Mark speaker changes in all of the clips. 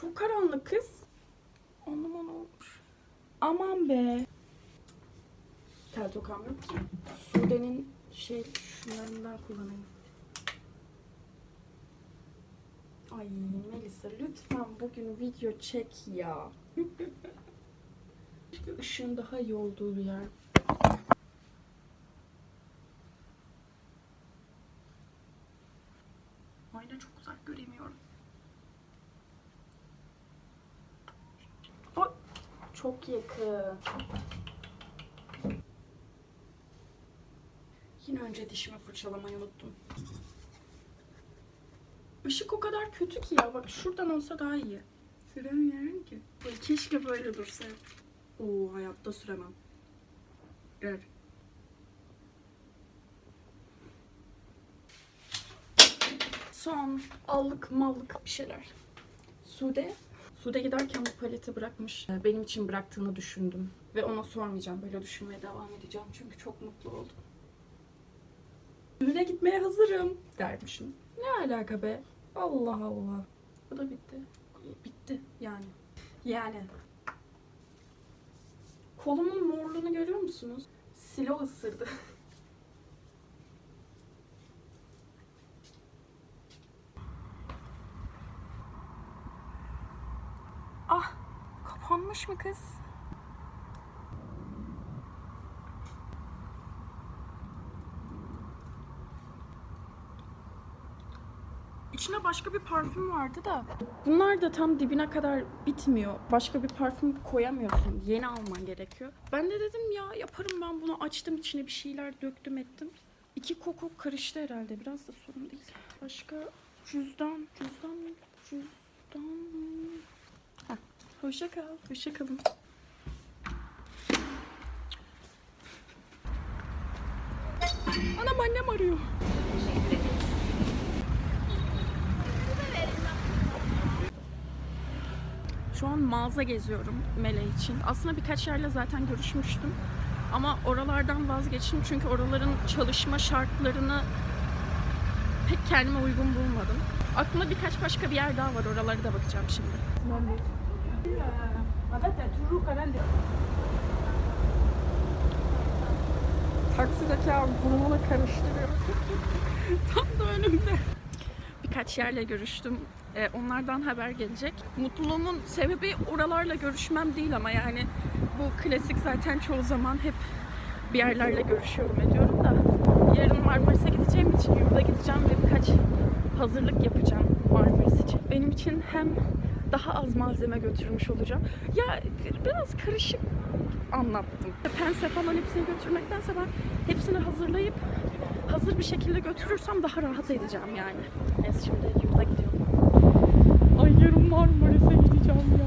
Speaker 1: Çok karanlık kız. Anlama ne olmuş. Aman be. Tel tokam yok ki. Sude'nin şey şunlarından kullanayım. Ay Melisa lütfen bugün video çek ya. Işığın daha iyi olduğu bir yer. Ayna çok uzak göremiyorum. Ay, çok yakın. Yine önce dişimi fırçalamayı unuttum. Işık o kadar kötü ki ya. Bak şuradan olsa daha iyi. Süremiyorum ki. Böyle keşke böyle dursa. Oo hayatta süremem. Gel. Son allık mallık bir şeyler. Sude. Sude giderken bu paleti bırakmış. Benim için bıraktığını düşündüm. Ve ona sormayacağım. Böyle düşünmeye devam edeceğim. Çünkü çok mutlu oldum. Düğüne gitmeye hazırım dermişim. Ne alaka be? Allah Allah. Bu da bitti. Bitti yani. Yani. Kolumun morluğunu görüyor musunuz? Silo ısırdı. Kapanmış mı kız? İçine başka bir parfüm vardı da. Bunlar da tam dibine kadar bitmiyor. Başka bir parfüm koyamıyorsun. Yeni alman gerekiyor. Ben de dedim ya yaparım ben bunu. Açtım içine bir şeyler döktüm ettim. İki koku karıştı herhalde. Biraz da sorun değil. Başka cüzdan, cüzdan, cüzdan. Heh. Hoşça kal. Hoşça kalın. Anam annem arıyor. Şu an mağaza geziyorum Mele için. Aslında birkaç yerle zaten görüşmüştüm. Ama oralardan vazgeçtim çünkü oraların çalışma şartlarını pek kendime uygun bulmadım. Aklımda birkaç başka bir yer daha var. Oralara da bakacağım şimdi. Taksideki abi burnunu karıştırıyor. Tam da önümde. Birkaç yerle görüştüm. Ee, onlardan haber gelecek. Mutluluğumun sebebi oralarla görüşmem değil ama yani bu klasik zaten çoğu zaman hep bir yerlerle görüşüyorum ediyorum da yarın Marmaris'e gideceğim için yurda gideceğim ve birkaç hazırlık yapacağım Marmaris için. Benim için hem daha az malzeme götürmüş olacağım. Ya biraz karışık anlattım. Pense falan hepsini götürmektense ben hepsini hazırlayıp hazır bir şekilde götürürsem daha rahat edeceğim yani. Neyse şimdi yurda gidiyorum. Ay yarın Marmaris'e gideceğim ya.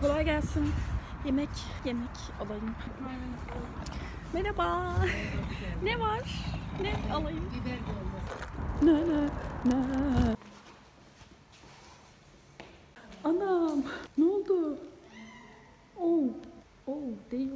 Speaker 1: Kolay gelsin. Yemek, yemek alayım. Merhaba. ne var? Ne alayım? Ne ne ne? Anam, ne oldu? Oh, oh değil.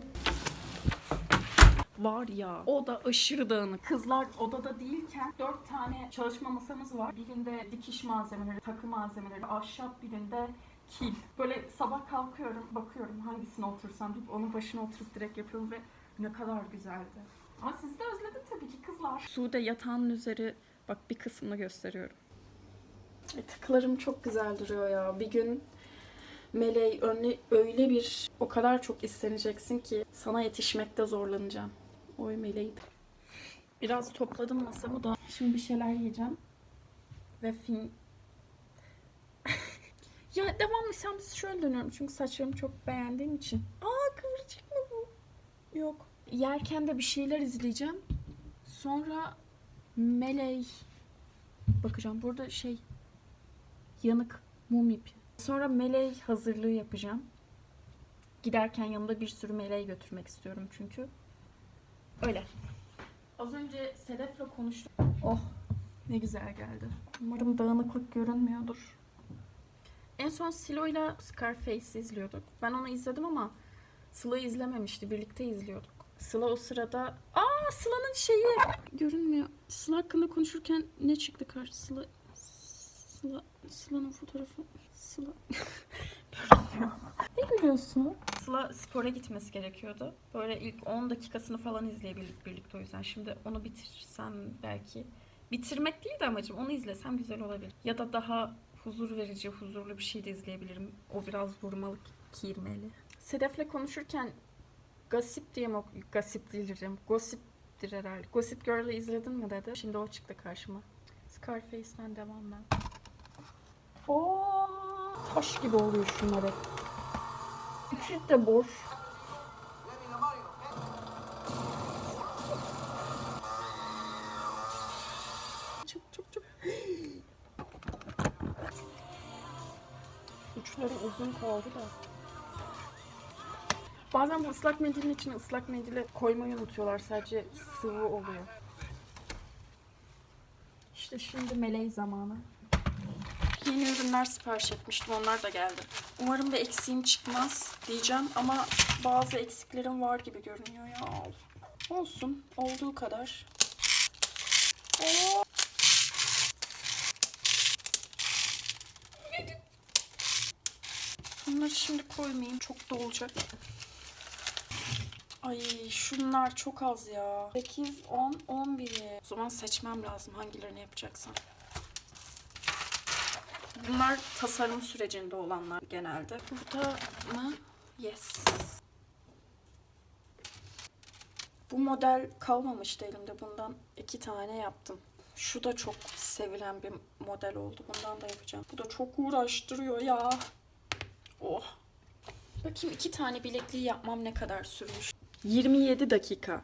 Speaker 1: Var ya, o da aşırı dağınık. Kızlar odada değilken dört tane çalışma masamız var. Birinde dikiş malzemeleri, takı malzemeleri, ahşap birinde kil. Böyle sabah kalkıyorum, bakıyorum hangisine otursam deyip onun başına oturup direkt yapıyorum ve ne kadar güzeldi. Ama siz de özledim tabii ki kızlar. Sude yatağının üzeri, bak bir kısmını gösteriyorum. Tıklarım çok güzel duruyor ya. Bir gün Meley önle, öyle bir o kadar çok isteneceksin ki sana yetişmekte zorlanacağım. Oy Meley. Biraz topladım masamı da. Şimdi bir şeyler yiyeceğim. Ve film... ya devamlı sen biz şöyle dönüyorum çünkü saçlarımı çok beğendiğim için. Aa kıvırcık mı bu? Yok. Yerken de bir şeyler izleyeceğim. Sonra Meley bakacağım. Burada şey yanık mum ipi. Sonra meley hazırlığı yapacağım. Giderken yanımda bir sürü meley götürmek istiyorum çünkü. Öyle. Az önce Sedef'le konuştum. Oh ne güzel geldi. Umarım dağınıklık görünmüyordur. En son Silo'yla Scarface izliyorduk. Ben onu izledim ama Sıla izlememişti. Birlikte izliyorduk. Sıla o sırada... Aa Sıla'nın şeyi görünmüyor. Sıla hakkında konuşurken ne çıktı karşı Sıla... Sıla, Sıla'nın fotoğrafı. Sıla. ne gülüyorsun? Sıla spora gitmesi gerekiyordu. Böyle ilk 10 dakikasını falan izleyebildik birlikte o yüzden. Şimdi onu bitirsem belki. Bitirmek değil de amacım. Onu izlesem güzel olabilir. Ya da daha huzur verici, huzurlu bir şey de izleyebilirim. O biraz vurmalık, kirmeli. Sedef'le konuşurken Gossip diye mi Gossip değildir Gossip'tir herhalde. Gossip Girl'ı izledin mi dedi. Şimdi o çıktı karşıma. Scarface'den devam ben. Oo, taş gibi oluyor şunlar hep. Üçü de boş. Çık çık çık. Uçları uzun kaldı da. Bazen bu ıslak mendilin içine ıslak mendili koymayı unutuyorlar. Sadece sıvı oluyor. İşte şimdi meley zamanı. Yeni ürünler sipariş etmiştim. Onlar da geldi. Umarım bir eksiğim çıkmaz diyeceğim ama bazı eksiklerim var gibi görünüyor ya. Olsun. Olduğu kadar. Oo. Bunları şimdi koymayayım. Çok da olacak. Ay şunlar çok az ya. 8, 10, 11. O zaman seçmem lazım hangilerini yapacaksam. Bunlar tasarım sürecinde olanlar genelde. Burada mı? Yes. Bu model kalmamıştı elimde. Bundan iki tane yaptım. Şu da çok sevilen bir model oldu. Bundan da yapacağım. Bu da çok uğraştırıyor ya. Oh. Bakayım iki tane bilekliği yapmam ne kadar sürmüş. 27 dakika.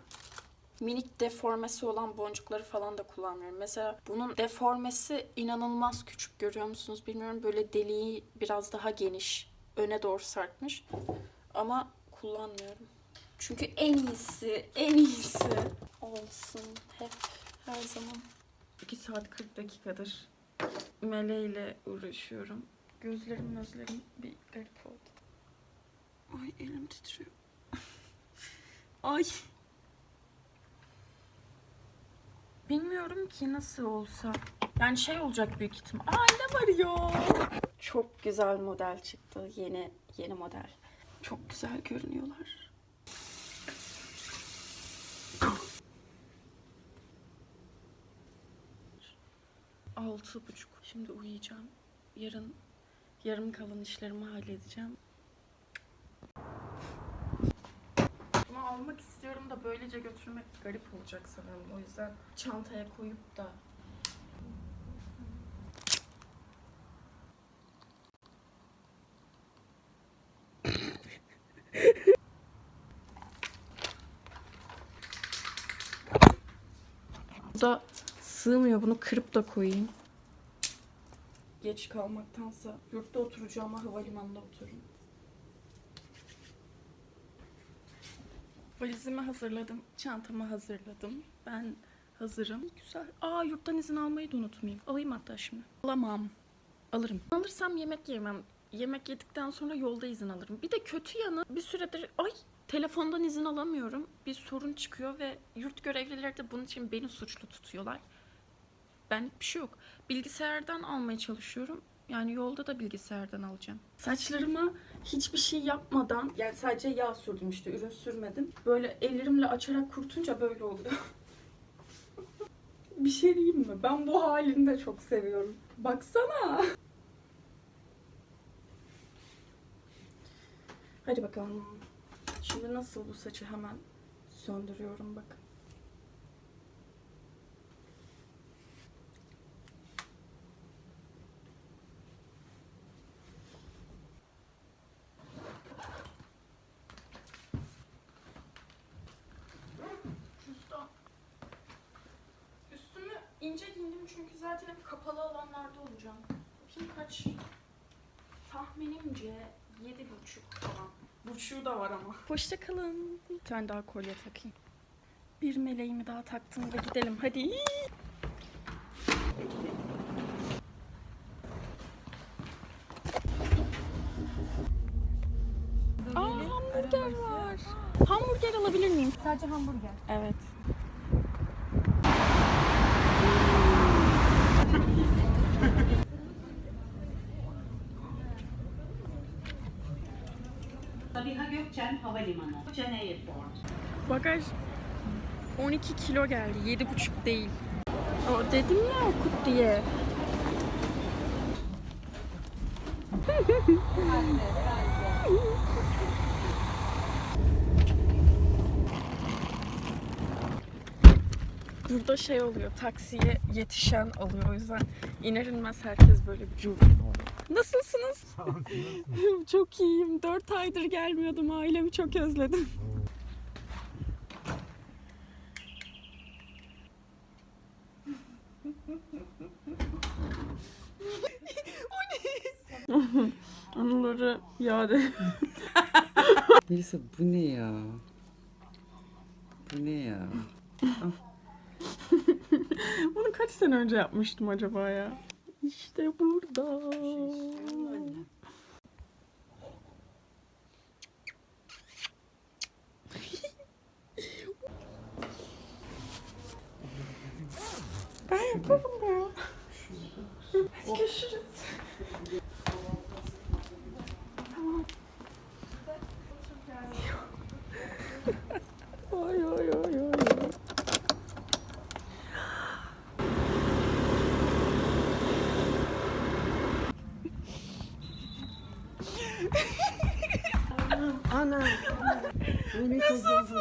Speaker 1: Minik deformesi olan boncukları falan da kullanmıyorum. Mesela bunun deformesi inanılmaz küçük görüyor musunuz bilmiyorum. Böyle deliği biraz daha geniş. Öne doğru sarkmış. Ama kullanmıyorum. Çünkü en iyisi, en iyisi olsun hep her zaman. 2 saat 40 dakikadır meleğiyle uğraşıyorum. Gözlerim gözlerim bir garip oldu. Ay elim titriyor. Ay. Bilmiyorum ki nasıl olsa. Yani şey olacak büyük ihtimal. Ay ne var ya? Çok güzel model çıktı. Yeni yeni model. Çok güzel görünüyorlar. Altı buçuk. Şimdi uyuyacağım. Yarın yarım kalan işlerimi halledeceğim. Bunu almak istiyorum da böylece götürmek garip olacak sanırım. O yüzden çantaya koyup da Bu da sığmıyor. Bunu kırıp da koyayım. Geç kalmaktansa yurtta oturacağıma havalimanında oturayım. Valizimi hazırladım. Çantamı hazırladım. Ben hazırım. Güzel. Aa yurttan izin almayı da unutmayayım. Alayım hatta şimdi. Alamam. Alırım. Alırsam yemek yemem. Yemek yedikten sonra yolda izin alırım. Bir de kötü yanı bir süredir ay telefondan izin alamıyorum. Bir sorun çıkıyor ve yurt görevlileri de bunun için beni suçlu tutuyorlar. Benlik bir şey yok. Bilgisayardan almaya çalışıyorum. Yani yolda da bilgisayardan alacağım. Saçlarıma hiçbir şey yapmadan yani sadece yağ sürdüm işte ürün sürmedim. Böyle ellerimle açarak kurtunca böyle oluyor. bir şey diyeyim mi? Ben bu halini de çok seviyorum. Baksana. Hadi bakalım. Şimdi nasıl bu saçı hemen söndürüyorum bakın. İnce giyindim çünkü zaten hep kapalı alanlarda olacağım. Bakayım kaç? Tahminimce yedi buçuk falan. Buçuğu da var ama. Hoşça kalın. Bir tane daha kolye takayım. Bir meleğimi daha taktım ve gidelim. Hadi. Aa hamburger var. Hamburger alabilir miyim?
Speaker 2: Sadece hamburger.
Speaker 1: Evet.
Speaker 2: Gökçen Havalimanı. Gökçen Airport.
Speaker 1: Bagaj 12 kilo geldi. 7,5 değil. O dedim ya okut diye. Burada şey oluyor, taksiye yetişen alıyor. O yüzden iner inmez herkes böyle bir oluyor. Nasılsınız? çok iyiyim. 4 aydır gelmiyordum. Ailemi çok özledim. Anıları yade.
Speaker 3: Melisa bu ne ya? Bu ne ya?
Speaker 1: Bunu kaç sene önce yapmıştım acaba ya? İşte burada. ben yaparım
Speaker 4: Nasılsın?